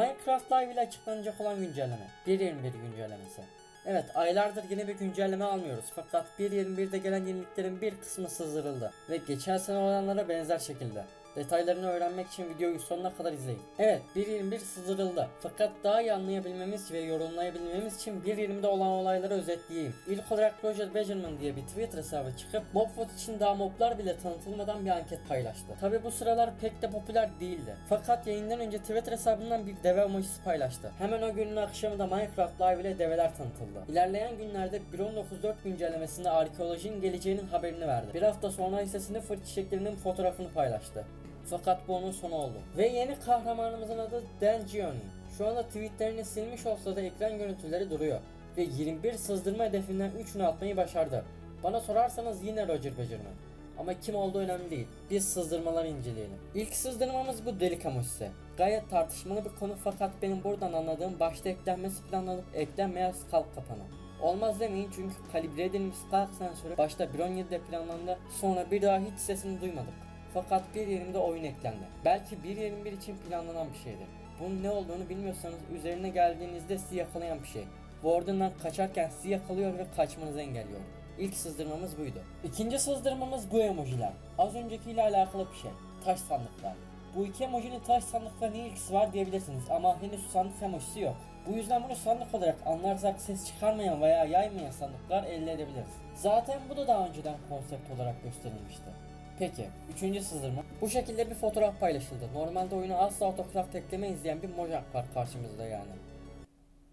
Minecraft Live ile açıklanacak olan güncelleme. 1.21 güncellemesi. Evet aylardır yeni bir güncelleme almıyoruz fakat 1.21'de gelen yeniliklerin bir kısmı sızdırıldı ve geçen sene olanlara benzer şekilde. Detaylarını öğrenmek için videoyu sonuna kadar izleyin. Evet 1.21 sızdırıldı fakat daha iyi anlayabilmemiz ve yorumlayabilmemiz için 1.20'de olan olayları özetleyeyim. İlk olarak Roger Benjamin diye bir Twitter hesabı çıkıp Mobfot için daha moblar bile tanıtılmadan bir anket paylaştı. Tabi bu sıralar pek de popüler değildi. Fakat yayından önce Twitter hesabından bir deve emojisi paylaştı. Hemen o günün akşamında Minecraft Live ile develer tanıtıldı. İlerleyen günlerde 1.19.4 güncellemesinde arkeolojinin geleceğinin haberini verdi. Bir hafta sonra ise Sniffer çiçeklerinin fotoğrafını paylaştı. Fakat bu onun sonu oldu. Ve yeni kahramanımızın adı Dan Gioni. Şu anda tweetlerini silmiş olsa da ekran görüntüleri duruyor. Ve 21 sızdırma hedefinden 3'ünü atmayı başardı. Bana sorarsanız yine Roger Beckerman. Ama kim olduğu önemli değil. Biz sızdırmaları inceleyelim. İlk sızdırmamız bu delik emojisi. Gayet tartışmalı bir konu fakat benim buradan anladığım başta eklenmesi planlanıp eklenmeyen skalp kapanı. Olmaz demeyin çünkü kalibre edilmiş skalp sensörü başta 1.17'de planlandı sonra bir daha hiç sesini duymadık. Fakat 1.20'de oyun eklendi. Belki 1.21 için planlanan bir şeydi. Bunun ne olduğunu bilmiyorsanız üzerine geldiğinizde sizi yakalayan bir şey. Warden'dan kaçarken sizi yakalıyor ve kaçmanızı engelliyor. İlk sızdırmamız buydu. İkinci sızdırmamız bu emojiler. Az öncekiyle alakalı bir şey. Taş sandıklar. Bu iki emojinin taş sandıkla ne ilgisi var diyebilirsiniz ama henüz sandık emojisi yok. Bu yüzden bunu sandık olarak anlarsak ses çıkarmayan veya yaymayan sandıklar elde edebiliriz. Zaten bu da daha önceden konsept olarak gösterilmişti. Peki, üçüncü sızdırma. Bu şekilde bir fotoğraf paylaşıldı. Normalde oyuna asla otokraft ekleme izleyen bir mojang var karşımızda yani.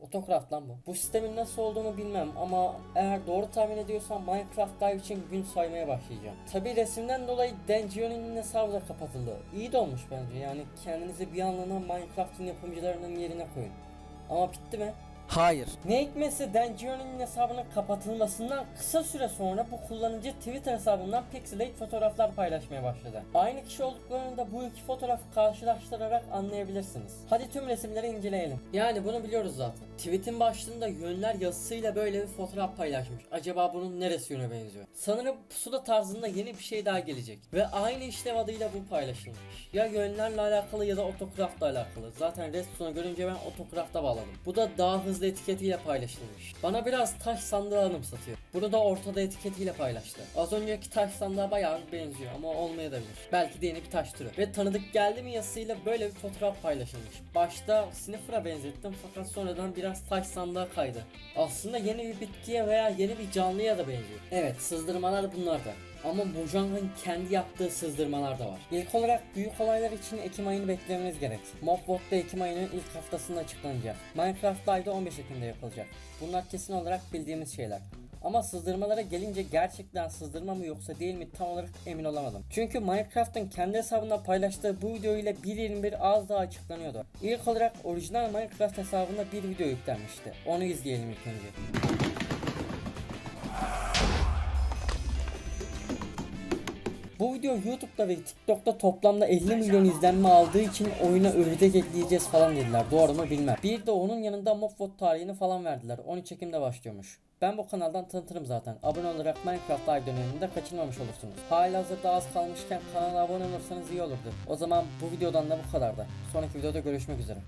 Otokraft lan bu. Bu sistemin nasıl olduğunu bilmem ama eğer doğru tahmin ediyorsam Minecraft Live için gün saymaya başlayacağım. Tabi resimden dolayı Dan Gioni'nin hesabı da kapatıldı. İyi de olmuş bence yani kendinizi bir anlığına Minecraft'ın yapımcılarının yerine koyun. Ama bitti mi? Hayır. Ne hikmetse Dan Gioni'nin hesabının kapatılmasından kısa süre sonra bu kullanıcı Twitter hesabından pixelate fotoğraflar paylaşmaya başladı. Aynı kişi olduklarını da bu iki fotoğrafı karşılaştırarak anlayabilirsiniz. Hadi tüm resimleri inceleyelim. Yani bunu biliyoruz zaten. Tweet'in başlığında yönler yazısıyla böyle bir fotoğraf paylaşmış. Acaba bunun neresi yöne benziyor? Sanırım pusula tarzında yeni bir şey daha gelecek. Ve aynı işlev adıyla bu paylaşılmış. Ya yönlerle alakalı ya da otokraftla alakalı. Zaten Redstone'u görünce ben otokrafta bağladım. Bu da daha hızlı etiketiyle paylaşılmış. Bana biraz taş sandığı anımsatıyor. Bunu da ortada etiketiyle paylaştı. Az önceki taş sandığa bayağı benziyor ama olmayabilir. Belki de yeni bir taş türü. Ve tanıdık geldi mi yazısıyla böyle bir fotoğraf paylaşılmış. Başta Sniffer'a benzettim fakat sonradan biraz taş sandığa kaydı. Aslında yeni bir bitkiye veya yeni bir canlıya da benziyor. Evet sızdırmalar bunlar da. Ama Mojang'ın kendi yaptığı sızdırmalar da var. İlk olarak büyük olaylar için Ekim ayını beklememiz gerek. Mobwat'ta Ekim ayının ilk haftasında açıklanacak. Minecraft Live'da 15 Ekim'de yapılacak. Bunlar kesin olarak bildiğimiz şeyler. Ama sızdırmalara gelince gerçekten sızdırma mı yoksa değil mi tam olarak emin olamadım. Çünkü Minecraft'ın kendi hesabında paylaştığı bu video ile 1.21 az daha açıklanıyordu. İlk olarak orijinal Minecraft hesabında bir video yüklenmişti. Onu izleyelim ilk önce. Bu video YouTube'da ve TikTok'ta toplamda 50 milyon izlenme aldığı için oyuna ördek ekleyeceğiz falan dediler. Doğru mu bilmem. Bir de onun yanında Mobvot tarihini falan verdiler. 13 Ekim'de başlıyormuş. Ben bu kanaldan tanıtırım zaten. Abone olarak Minecraft Live döneminde kaçırmamış olursunuz. Halihazırda az kalmışken kanala abone olursanız iyi olurdu. O zaman bu videodan da bu kadar da. Sonraki videoda görüşmek üzere.